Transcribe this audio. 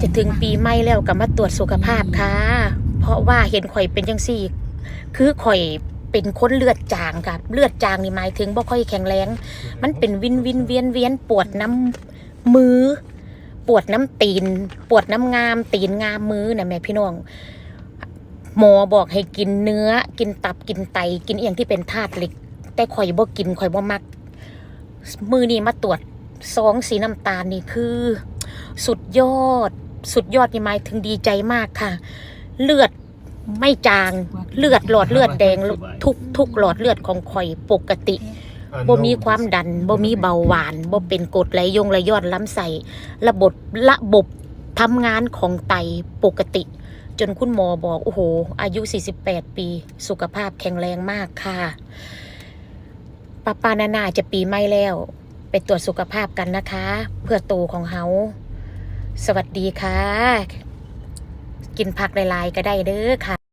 จะถึงปีใหม่แล้วก็มาตรวจสุขภาพค่ะ เพราะว่าเห็นข่อยเป็นจังซี่ คือข่อยเป็นคนเลือดจางค่ะเลือดจางนี่หมายถึงบ่ค่อยแข็งแรง มันเป็นวินวินเวียนเวียนปวดน้ำมือ ปวดน้ำตีน ปวดน้ำงาม ตีนงามมือนะแม่พี่น้องหมอบอกให้กินเนื้อ กินตับกินไต กินเอียงที่เป็นธาตุเหล็ก แต่ข่อยบ่กินข่อยบ่มัก มือนี้มาตรวจซองสีน้ำตาลนี่คือ สุดยอด สุดยอดนี่หมายถึงดีใจมากค่ะ เลือดไม่จางเลือดหลอดเลือดแดงทุกทุกหลอดเลือดของข่อยปกติบ่มีความดันบ่มีเบาหวานบ่เป็นกรดไหลยงไหลย้อนล้ำไส้ระบบระบบทำงานของไตปกติ จนคุณหมอบอก โอ้โห อายุ 48 ปี สุขภาพแข็งแรงมากค่ะป้าป้านานาจะปีใหม่แล้ว ไปตรวจสุขภาพกันนะคะ เพื่อโตของเฮา สวัสดีค่ะ กินผักหลายๆก็ได้เด้อค่ะ